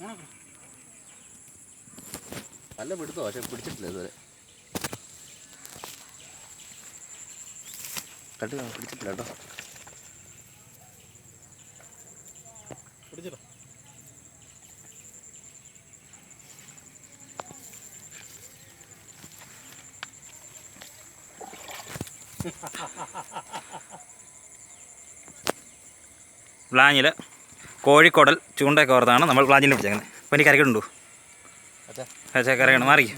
ഓണക്കണം നല്ല പിടുത്തോ പക്ഷെ പിടിച്ചിട്ടില്ല ഇതുവരെ. കണ്ടു പിടിച്ചിട്ടില്ല കേട്ടോ. പിടിച്ചിട്ടോ പ്ലാഞ്ഞിൽ കോഴിക്കോടൽ ചൂണ്ടയൊക്കെ ഓർത്താണ് നമ്മൾ പ്ലാഞ്ഞിൽ പിടിച്ചേക്കുന്നത് അപ്പോൾ എനിക്ക് കരകിടുണ്ടോ? അച്ഛാ. കരകണം മാറി. ഇത്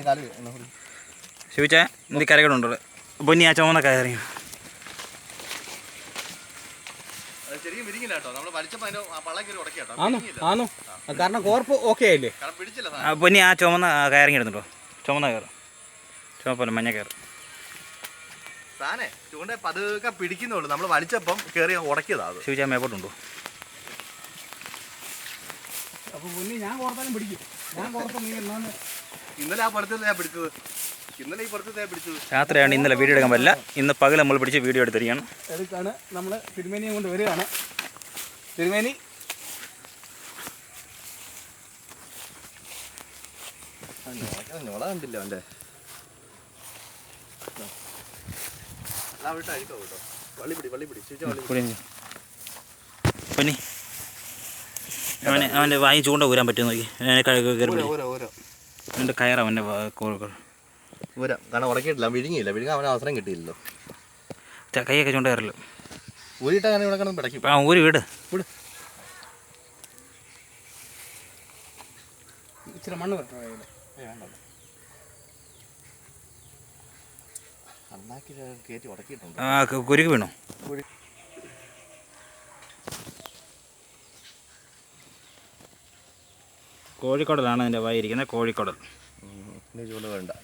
എനിക്ക് കരകിടുണ്ടോ. ശിവിച്ചാ പൊന്നി ആ ചുമന്ന കയറി അത് ശരിക്കും വിരിങ്ങില്ല നമ്മൾ വലിച്ചപ്പോൾ അതിന്റെ ആ പള്ള കയറി ആണോ? കാരണം കോർപ്പ് ഓക്കെ ആയില്ലേ. പൊന്നി ആ ചുമന്ന കയറിങ്ങിടുന്നുണ്ടോ ചുമന്ന കയറും. ചുമപ്പല്ല മഞ്ഞ കയറ്. സാധനേ ചൂണ്ട പതുക്കെ പിടിക്കുന്നുള്ളൂ നമ്മൾ വലിച്ചപ്പം കയറി ഉടക്കിയതാ അത്. ശിവജാ മേപ്പോട്ടുണ്ടോ അപ്പൊ മുന്നേ ഞാൻ കോർത്താലും പിടിക്കും. ഞാൻ കോർത്ത നീ എന്നാണ് ഇന്നലെ ആ പടത്തിൽ ഞാൻ പിടിച്ചത്. ഇന്നലെ ഈ പടത്തിൽ ഞാൻ പിടിച്ചത്. രാത്രിയാണ് ഇന്നലെ വീഡിയോ എടുക്കാൻ പറ്റില്ല. ഇന്ന് പകൽ നമ്മൾ പിടിച്ച് വീഡിയോ എടുത്തിരിക്കണം എടുക്കാണ് നമ്മൾ തിരുമേനിയെ കൊണ്ട് വരികയാണ്. തിരുമേനി. ഞൊള കണ്ടില്ല അവന്റെ. പൊന്നി. അവനെ അവന്റെ വായി ചൂണ്ട ഊരാൻ പറ്റും നോക്കി. അവന്റെ കയറ് അവന്റെ ഊരാ കാരണം ഉറക്കിയിട്ടില്ല വിഴുങ്ങിയില്ല. വിഴുങ്ങാൻ അവന് അവസരം കിട്ടിയില്ലല്ലോ. കൈയൊക്കെ ചൂണ്ട കയറല്ലോ. ഊരിട്ടാ ഇവിടെ കിടന്ന് പിടയ്ക്കും. ആ ഊരി വീട്. വിട്. ഇച്ചിരി മണ്ണ് പറ്റണോ കയ്യിൽ ആ കുരുക്ക് വീണു. കോഴിക്കോടലാണ് അതിന്റെ വായിരിക്കുന്നത് കോഴിക്കോടൽ. വേണ്ട.